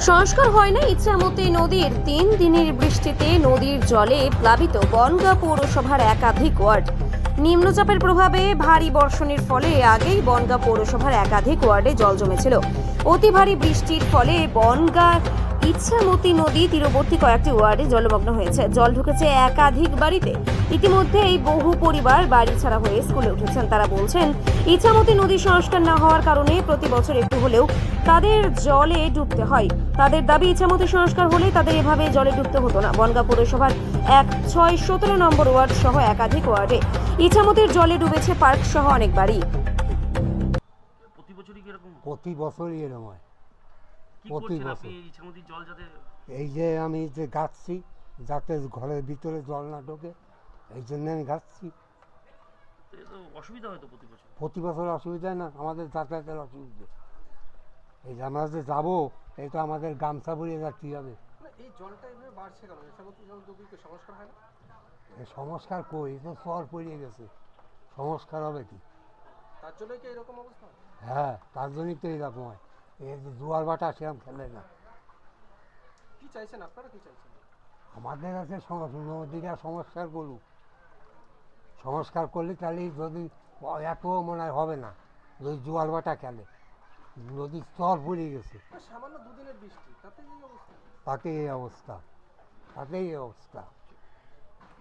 সংস্কার হয় না ইচ্ছামতি নদীর তিন দিনের বৃষ্টিতে নদীর জলে প্লাবিত বনগাঁ পৌরসভার একাধিক ওয়ার্ড। নিম্নচাপের প্রভাবে ভারী বর্ষণের ফলে আগেই বনগাঁ পৌরসভার একাধিক ওয়ার্ডে জল জমেছিল। অতি ভারী বৃষ্টির ফলে বনগাঁ ইচ্ছামতি নদী তীরবর্তী কয়েকটি ওয়ার্ডে জলমগ্ন হয়েছে। জল ঢুকেছে একাধিক বাড়িতে। ইতিমধ্যে এই বহু পরিবার বাড়ি ছাড়া হয়ে স্কুলে উঠেছেন। তারা বলছেন, ইচ্ছামতি নদী সংস্কার না হওয়ার কারণে প্রতি বছর একটু হলেও তাদের জলে ডুবতে হয়। তাদের দাবি ইচ্ছামতি সংস্কার হলে তাদের এভাবে জলে ডুবতে হতো না। বনগাঁ পৌরসভার এক ছয় সতেরো নম্বর ওয়ার্ড সহ একাধিক ওয়ার্ডে ইচ্ছামতির জলে ডুবেছে পার্ক সহ অনেক বাড়ি। প্রতি বছরই এরকম? প্রতি বছরই এরকম হয়। প্রতি বছর। এই ইছামতির জল যাতে এই যে আমি যে গাচ্ছি যাতে ঘরের ভিতরে জল না ঢোকে এই জন্য আমি তো অসুবিধা হয় তো প্রতি বছর। প্রতি বছর অসুবিধা না আমাদের যাতায়াতের অসুবিধা। এই যে আমরা যে যাব এই তো আমাদের গামছা পরিয়ে যাচ্ছি হবে এই জলটা এভাবে বাড়ছে কেন? জল সংস্কার হয় না। এই সংস্কার কই? এই তো চর পড়িয়ে গেছে। সংস্কার হবে কি? তার জন্যই কি এরকম অবস্থা? হ্যাঁ তার জন্যই তো এরকম হয়। এই যে জোয়ার বাটা সেরকম খেলে না। কি চাইছেন আপনারা? কি চাইছেন? আমাদের আছে সং- নদীরা সংস্কার করুক। সংস্কার করলে তাহলে যদি এত মনে হয় হবে না যদি জোয়ার বাটা খেলে। নদীর স্তর পড়ে গেছে। সামান্য দুদিনের বৃষ্টি তাতে এই অবস্থা? তাতে এই অবস্থা। তাতে এই অবস্থা।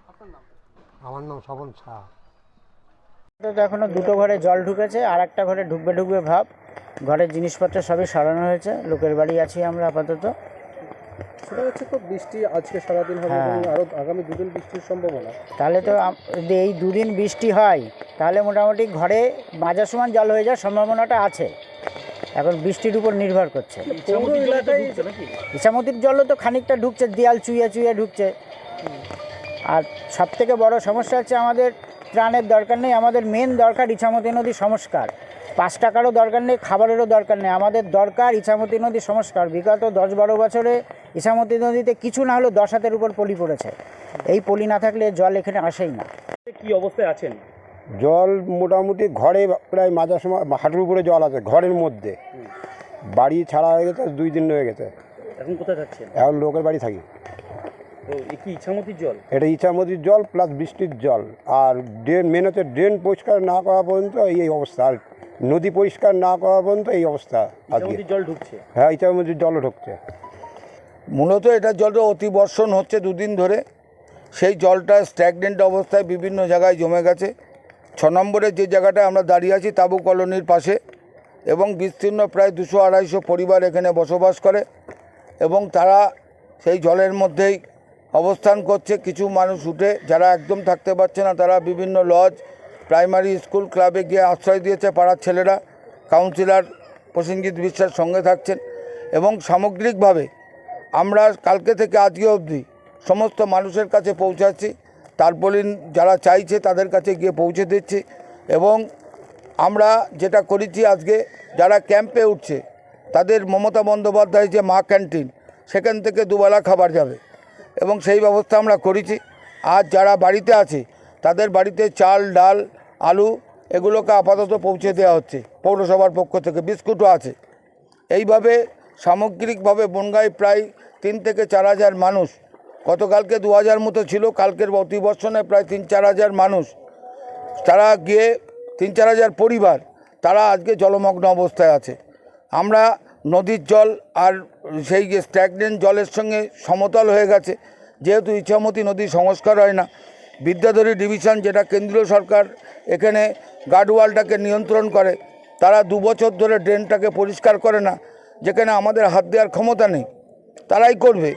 আপনার নাম? আমার নাম স্বপন শাহ তো এখনও দুটো ঘরে জল ঢুকেছে আর একটা ঘরে ঢুকবে ঢুকবে ভাব। ঘরের জিনিসপত্র সবই সরানো হয়েছে লোকের বাড়ি আছি আমরা আপাতত। সেটা হচ্ছে তো বৃষ্টি আজকে সারাদিন হবে হ্যাঁ। এবং আরও আগামী দুদিন বৃষ্টির সম্ভাবনা। তাহলে তো আম- যদি এই দুদিন বৃষ্টি হয় তাহলে মোটামুটি ঘরে মাঝার সমান জল হয়ে যাওয়ার সম্ভাবনাটা আছে। এখন বৃষ্টির উপর নির্ভর করছে। ইছামতির ইসামতির জলও তো খানিকটা ঢুকছে দেয়াল চুইয়ে চুইয়ে ঢুকছে আর সব থেকে বড় সমস্যা হচ্ছে আমাদের ত্রাণের দরকার নেই আমাদের মেন দরকার ইছামতি নদী সংস্কার। পাঁচ টাকারও দরকার নেই খাবারেরও দরকার নেই আমাদের দরকার ইছামতি নদী সংস্কার। বিগত দশ বারো বছরে ইছামতি নদীতে কিছু না হলেও দশ হাতের উপর পলি পড়েছে। এই পলি না থাকলে জল এখানে আসেই না। কি অবস্থায় আছেন? জল মোটামুটি ঘরে প্রায় মাঝার সময় হাঁটুর উপরে জল আছে ঘরের মধ্যে। বাড়ি ছাড়া হয়ে গেছে দুই দিন হয়ে গেছে। এখন কোথায় থাকছেন? এখন লোকের বাড়ি থাকি। কি ইছামতির জল? এটা ইচ্ছামতির জল প্লাস বৃষ্টির জল। আর ড্রেন মেন হচ্ছে ড্রেন পরিষ্কার না করা পর্যন্ত এই অবস্থা। আর নদী পরিষ্কার না করা পর্যন্ত এই অবস্থা আজকে। জল ঢুকছে? হ্যাঁ ইচ্ছামতির জলও ঢুকছে। মূলত এটা জলটা অতি বর্ষণ হচ্ছে দুদিন ধরে। সেই জলটা স্ট্যাগনেন্ট অবস্থায় বিভিন্ন জায়গায় জমে গেছে। ছ নম্বরে যে জায়গাটায় আমরা দাঁড়িয়ে আছি, তাবু কলোনির পাশে এবং বিস্তীর্ণ প্রায় দুশো আড়াইশো পরিবার এখানে বসবাস করে এবং তারা সেই জলের মধ্যেই অবস্থান করছে। কিছু মানুষ উঠে, যারা একদম থাকতে পারছে না, তারা বিভিন্ন লজ, প্রাইমারি স্কুল, ক্লাবে গিয়ে আশ্রয় দিয়েছে পাড়ার ছেলেরা, কাউন্সিলর প্রসেনজিৎ বিশ্বাস সঙ্গে থাকছেন এবং সামগ্রিকভাবে আমরা কালকে থেকে আজকে অবধি সমস্ত মানুষের কাছে পৌঁছাচ্ছি। তারপলিন যারা চাইছে তাদের কাছে গিয়ে পৌঁছে দিচ্ছে এবং আমরা যেটা করেছি আজকে, যারা ক্যাম্পে উঠছে, তাদের মমতা বন্দ্যোপাধ্যায় যে মা ক্যান্টিন, সেখান থেকে দুবেলা খাবার যাবে এবং সেই ব্যবস্থা আমরা করেছি। আর যারা বাড়িতে আছে, তাদের বাড়িতে চাল, ডাল, আলু এগুলোকে আপাতত পৌঁছে দেওয়া হচ্ছে, পৌরসভার পক্ষ থেকে, বিস্কুটও আছে। এইভাবে সামগ্রিকভাবে বনগাঁয় প্রায় তিন থেকে চার হাজার মানুষ গতকালকে দু হাজার মতো ছিল, কালকের অতিবর্ষণে প্রায় তিন চার হাজার মানুষ। তারা গিয়ে তিন চার হাজার পরিবার, তারা আজকে জলমগ্ন অবস্থায় আছে। আমরা নদীর জল আর সেই যে স্ট্যাগনেন্ট জলের সঙ্গে সমতল হয়ে গেছে। যেহেতু ইচ্ছামতি নদী সংস্কার হয় না, বিদ্যাধরী ডিভিশন যেটা কেন্দ্রীয় সরকার এখানে গার্ডওয়ালটাকে নিয়ন্ত্রণ করে, তারা দু বছর ধরে ড্রেনটাকে পরিষ্কার করে না, যেখানে আমাদের হাত দেওয়ার ক্ষমতা নেই। তারাই করবে।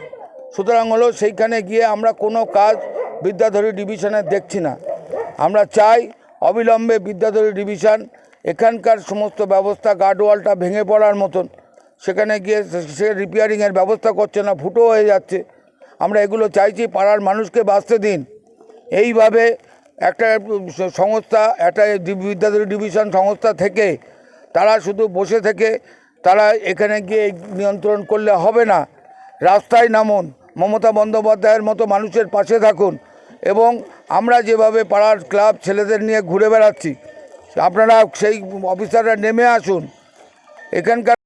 সুতরাং হলো সেইখানে গিয়ে আমরা কোনো কাজ বিদ্যাধরী ডিভিশনে দেখছি না। আমরা চাই অবিলম্বে বিদ্যাধরী ডিভিশন এখানকার সমস্ত ব্যবস্থা গার্ডওয়ালটা ভেঙে পড়ার মতন। সেখানে গিয়ে সে- রিপেয়ারিংয়ের ব্যবস্থা করছে না, ফুটো হয়ে যাচ্ছে। আমরা এগুলো চাইছি পাড়ার মানুষকে বাঁচতে দিন। এইভাবে একটা সংস্থা, একটা বিদ্যাধরী ডিভিশন সংস্থা থেকে তারা শুধু বসে থেকে তারা এখানে গিয়ে নিয়ন্ত্রণ করলে হবে না। রাস্তায় নামুন। মমতা বন্দ্যোপাধ্যায়ের মতো মানুষের পাশে থাকুন এবং আমরা যেভাবে পাড়ার ক্লাব ছেলেদের নিয়ে ঘুরে বেড়াচ্ছি, আপনারা সেই অফিসাররা নেমে আসুন। এখানকার